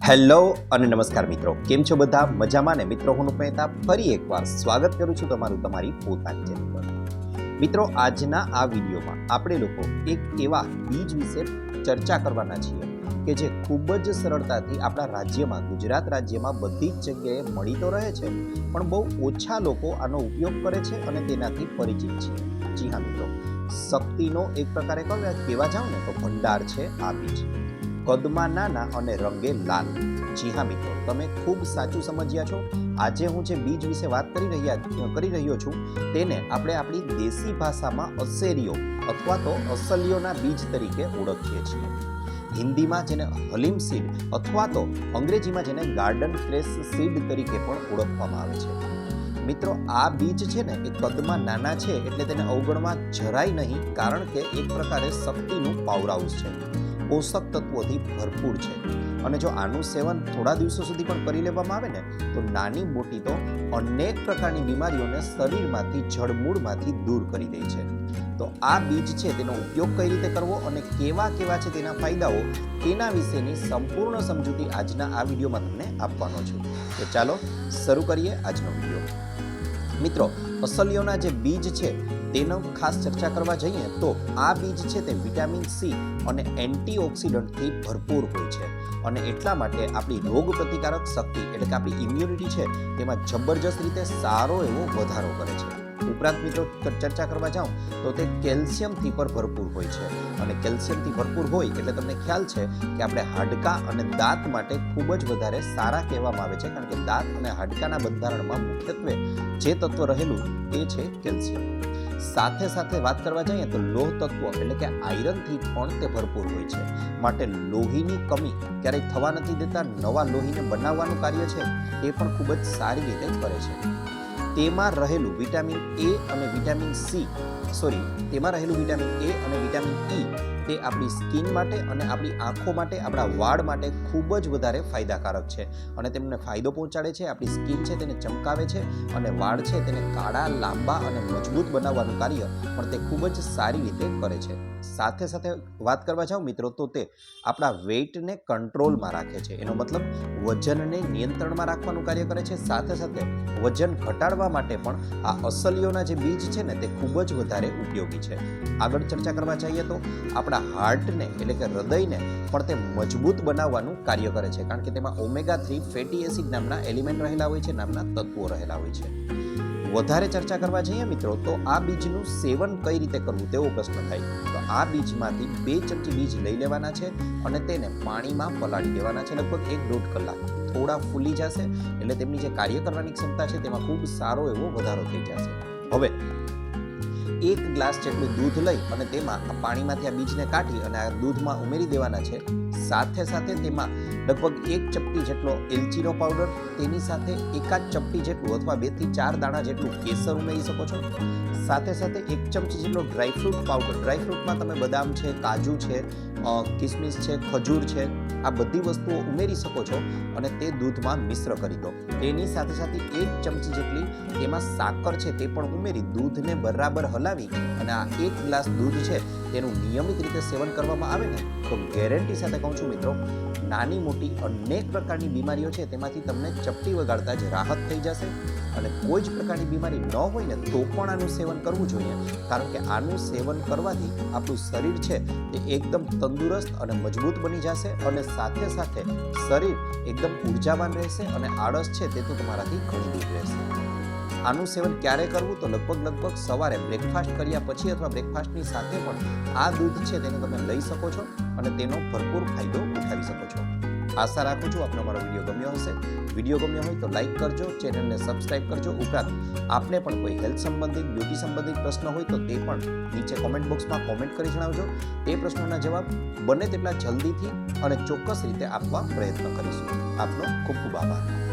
Hello અને નમસ્કાર મિત્રો. કેમ છો બધા? મજામાં ને? મિત્રો, હું મહેતા ફરી એકવાર સ્વાગત કરું છું તમારું તમારી પોતાની ચેનલ પર. મિત્રો, આજના આ વિડીયોમાં આપણે લોકો એક એવા બીજ વિશે ચર્ચા કરવાના છીએ કે જે ખૂબ જ સરળતાથી આપણા રાજ્યમાં, ગુજરાત રાજ્યમાં બધી જ જગ્યાએ મળી તો રહે છે, પણ બહુ ઓછા લોકો આનો ઉપયોગ કરે છે અને તેનાથી પરિચિત છે જી હા મિત્રો. શક્તિનો એક પ્રકારે કહો કહેવા જાઉં ને તો ભંડાર છે આ બીજ. કદમાં નાના અને રંગે લાલ. જી હા મિત્રો, તમે ખૂબ સાચું સમજ્યા છો. આજે હું જે બીજ વિશે વાત કરી રહ્યા, કરી રહ્યો છું, તેને આપણે આપણી દેશી ભાષામાં અસેરીઓ અથવા તો અસલીઓના બીજ તરીકે ઓળખીએ છીએ. હિન્દીમાં જેને હલીમ સીડ અથવા તો અંગ્રેજીમાં જેને ગાર્ડન ક્રેસ સીડ તરીકે પણ ઓળખવામાં આવે છે. મિત્રો, આ બીજ છે ને એ કદમાં નાના છે એટલે તેને અવગણવા જરાય નહીં, કારણ કે એક પ્રકારે શક્તિનું પાવર હાઉસ છે. પોષક તત્વોથી ભરપૂર છે. અને જો આનું સેવન થોડા દિવસો સુધી પણ કરી લેવામાં આવે ને, તો નાની મોટી તો અનેક પ્રકારની બીમારીઓને શરીરમાંથી જળમૂળમાંથી દૂર કરી દે છે. તો આ બીજ છે તેનો ઉપયોગ કઈ રીતે કરવો અને કેવા કેવા છે તેના ફાયદાઓ, તેના વિશેની સંપૂર્ણ સમજૂતી આજના આ વિડીયોમાં તમને આપવાનો છું. તો ચાલો શરૂ કરીએ આજનો વીડિયો. મિત્રો, અસલીઓના જે બીજ છે તેનો ખાસ ચર્ચા કરવા જઈએ તો આ બીજ છે તે વિટામિન સી અને એન્ટીઓક્સિડન્ટથી ભરપૂર હોય છે અને એટલા માટે આપણી રોગ પ્રતિકારક શક્તિ એટલે કે આપણી ઇમ્યુનિટી છે તેમાં જબરજસ્ત રીતે સારો એવો વધારો કરે છે. ઉપરાંત મિત્રો ચર્ચા કરવા જાઉં, તો તે કેલ્શિયમથી પણ ભરપૂર હોય છે અને કેલ્શિયમથી ભરપૂર હોય એટલે તમને ખ્યાલ છે કે આપણે હાડકાં અને દાંત માટે ખૂબ જ વધારે સારા કહેવામાં આવે છે કારણ કે દાંત અને હાડકાના બંધારણમાં મુખ્યત્વે જે તત્વ રહેલું તે છે કેલ્શિયમ. સાથે સાથે વાત કરવા જઈએ તો લોહ તત્વ, એટલે કે આયરનથી પણ તે ભરપૂર હોય છે. માટે લોહીની કમી ક્યારેય થવા નથી દેતા, નવા લોહીને બનાવવાનું કાર્ય છે, એ પણ ખૂબ જ સારી રીતે કરે છે. તેમાં રહેલું વિટામિન એ અને વિટામિન સી સોરી, તેમાં રહેલું વિટામિન એ અને વિટામિન ઈ તે આપણી સ્કિન માટે અને આપણી આંખો માટે, આપણા વાળ માટે ખૂબ જ વધારે ફાયદાકારક છે અને તેમને ફાયદો પહોંચાડે છે, આપણી સ્કિન છે તેને ચમકાવે છે અને વાળ છે તેને કાળા, લાંબા અને મજબૂત બનાવવાનું કાર્ય પણ તે ખૂબ જ સારી રીતે કરે છે. સાથે સાથે વાત કરવા જાઉં મિત્રો, તો તે આપણા વેઇટને કંટ્રોલમાં રાખે છે. એનો મતલબ વજનને નિયંત્રણમાં રાખવાનું કાર્ય કરે છે. સાથે સાથે વજન ઘટાડવા માટે પણ આ અસલીઓના જે બીજ છે ને તે ખૂબ જ વધારે ઉપયોગી છે. આગળ ચર્ચા કરવા જઈએ તો આપણા હાર્ટને એટલે કે હૃદયને પણ તે મજબૂત બનાવવાનું કાર્ય કરે છે. કારણ કે તેમાં ઓમેગા થ્રી ફેટી એસિડ નામના એલિમેન્ટ રહેલા હોય છે, નામના તત્વો રહેલા હોય છે. વધારે ચર્ચા કરવા જઈએ મિત્રો તો આ બીજનું સેવન કઈ રીતે કરવું તેવો પ્રશ્ન થાય. તો આ બીજમાંથી બે ચમચી બીજ લઈ લેવાના છે અને તેને પાણીમાં પલાળી દેવાના છે. લગભગ એક દોઢ કલાક. થોડા ફૂલી જશે એટલે તેમની જે કાર્ય કરવાની ક્ષમતા છે તેમાં ખૂબ સારો એવો વધારો થઈ જશે. હવે એક ગ્લાસ જેટલું દૂધ લઈ અને તેમાં આ પાણીમાંથી આ બીજને કાઢી અને આ દૂધમાં ઉમેરી દેવાના છે. સાથે સાથે તેમાં લગભગ એક ચપટી જેટલો એલચીનો પાવડર, તેની સાથે એકાદ ચપટી જેટલું અથવા બેથી ચાર દાણા જેટલું કેસર ઉમેરી શકો છો. સાથે સાથે એક ચમચી જેટલો ડ્રાયફ્રૂટ પાવડર ડ્રાયફ્રૂટમાં તમે બદામ છે, કાજુ છે કિસમિસ છે, ખજૂર છે, આ બધી વસ્તુઓ ઉમેરી શકો છો અને તે દૂધમાં મિશ્ર કરી દો. તેની સાથે સાથે એક ચમચી જેટલી તેમાં સાકર છે તે પણ ઉમેરી દૂધને બરાબર હલાવી અને આ એક ગ્લાસ દૂધ છે તેનું નિયમિત રીતે સેવન કરવામાં આવે ને, તો ગેરંટી સાથે કહું છું મિત્રો, નાની મોટી અનેક પ્રકારની બીમારીઓ છે તેમાંથી તમને ચપટી વગાડતા જ રાહત થઈ જશે અને કોઈ જ પ્રકારની બીમારી ન હોય ને, તો પણ આનું સેવન કરવું જોઈએ. કારણ કે આનું સેવન કરવાથી આપણું શરીર છે તે એકદમ તંદુરસ્ત અને મજબૂત બની જશે અને સાથે સાથે શરીર એકદમ ઉર્જાવાન રહેશે અને આળસ છે તે તો તમારાથી ઘણી દૂર રહેશે. આનું સેવન ક્યારે કરવું તો લગભગ લગભગ સવારે બ્રેકફાસ્ટ કર્યા પછી અથવા બ્રેકફાસ્ટની સાથે પણ આ દૂધ છે તેને તમે લઈ શકો છો અને તેનો ભરપૂર ફાયદો ઉઠાવી શકો છો. આશા રાખું છું આપનો મારો વીડિયો ગમ્યો હશે. વીડિયો ગમ્યો હોય તો લાઈક કરજો ચેનલને સબસ્ક્રાઇબ કરજો. ઉપરાંત આપને પણ કોઈ હેલ્થ સંબંધિત બ્યુટી સંબંધિત પ્રશ્ન હોય તો તે પણ નીચે કોમેન્ટ બોક્સમાં કોમેન્ટ કરી જણાવજો. તે પ્રશ્નોના જવાબ બને તેટલા જલ્દીથી અને ચોક્કસ રીતે આપવા પ્રયત્ન કરીશું. આપનો ખૂબ ખૂબ આભાર.